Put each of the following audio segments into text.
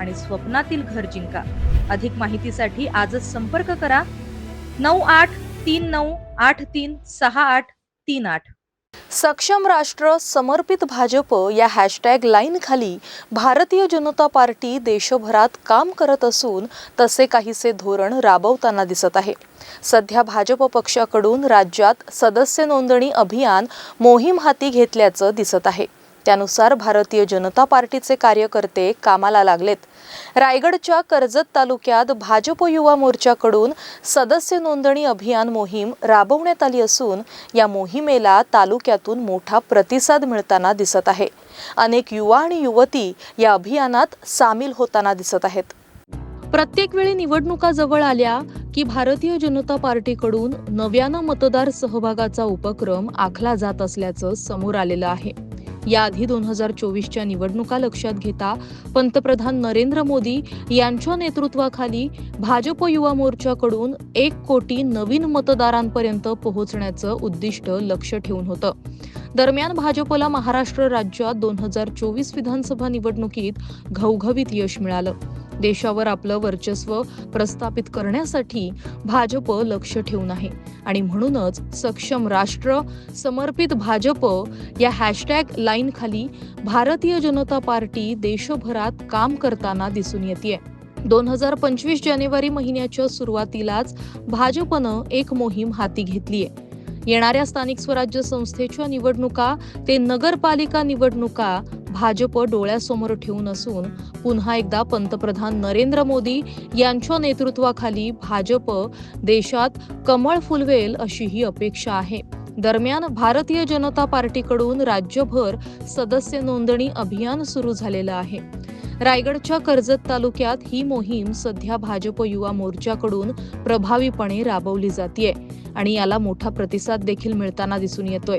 आणि स्वप्नातील घर जिंका. अधिक माहितीसाठी आजच संपर्क करा. नऊ आठ तीन नऊ आठ तीन सहा आठ तीन आठ. सक्षम राष्ट्र समर्पित भाजप या हॅशटॅग लाईन खाली भारतीय जनता पार्टी देशभरात काम करत असून तसे काहीसे धोरण राबवताना दिसत आहे. सध्या भाजप पक्षाकडून राज्यात सदस्य नोंदणी अभियान मोहीम हाती घेतल्याचं दिसत आहे. त्यानुसार भारतीय जनता पार्टीचे कार्यकर्ते कामाला लागलेत. रायगडच्या कर्जत तालुक्यात भाजप युवा मोर्चाकडून सदस्य नोंदणी अभियान मोहीम राबवण्यात आली असून या मोहिमेला तालुक्यातून मोठा प्रतिसाद मिळताना दिसत आहे. अनेक युवा आणि युवती या अभियानात सामील होताना दिसत आहेत. प्रत्येक वेळी निवडणुका जवळ आल्या की भारतीय जनता पार्टीकडून नव्यानं मतदार सहभागाचा उपक्रम आखला जात असल्याचं समोर आलेलं आहे. याआधी दोन हजार चोवीसच्या निवडणुका लक्षात घेता पंतप्रधान नरेंद्र मोदी यांच्या नेतृत्वाखाली भाजप युवा मोर्चाकडून एक कोटी नवीन मतदारांपर्यंत पोहोचण्याचं उद्दिष्ट लक्ष ठेवून होतं. दरम्यान भाजपला महाराष्ट्र राज्यात दोन हजार चोवीस विधानसभा निवडणुकीत घवघवीत यश मिळालं. देशावर आपलं वर्चस्व प्रस्थापित करण्यासाठी भाजप लक्ष ठेवून आहे. आणि म्हणूनच सक्षम राष्ट्र समर्पित भाजप या हॅशटॅग लाईन खाली भारतीय जनता पार्टी देशभरात काम करताना दिसून येते दोन हजार पंचवीस जानेवारी महिन्याच्या सुरुवातीलाच भाजपनं एक मोहीम हाती घेतलीय. येणाऱ्या स्थानिक स्वराज्य संस्थेच्या निवडणुका ते नगरपालिका निवडणुका भाजप डोळ्यासमोर ठेवून असून पुन्हा एकदा पंतप्रधान नरेंद्र मोदी यांच्या नेतृत्वाखाली भाजप देशात कमळ फुलवेल अशी ही अपेक्षा आहे. दरम्यान भारतीय जनता पार्टीकडून राज्यभर सदस्य नोंदणी अभियान सुरू झालेलं आहे. रायगडच्या कर्जत तालुक्यात ही मोहीम सध्या भाजप युवा मोर्चाकडून प्रभावीपणे राबवली जाते आणि याला मोठा प्रतिसाद देखील मिळताना दिसून येतोय.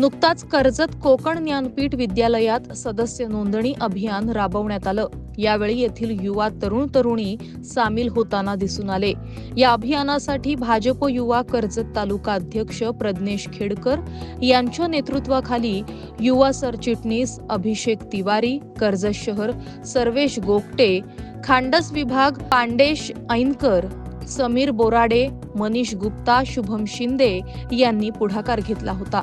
नुकताच कर्जत कोकण ज्ञानपीठ विद्यालयात सदस्य नोंदणी अभियान राबवण्यात आलं. यावेळी येथील युवा तरुण तरुणी सामील होताना दिसून आले. या अभियानासाठी भाजप युवा कर्जत तालुका अध्यक्ष प्रज्ञेश खेडकर यांच्या नेतृत्वाखाली युवा सरचिटणीस अभिषेक तिवारी कर्जत शहर सर्वेश गोगटे खांडस विभाग पांडेश ऐनकर समीर बोराडे मनीष गुप्ता शुभम शिंदे यांनी पुढाकार घेतला होता.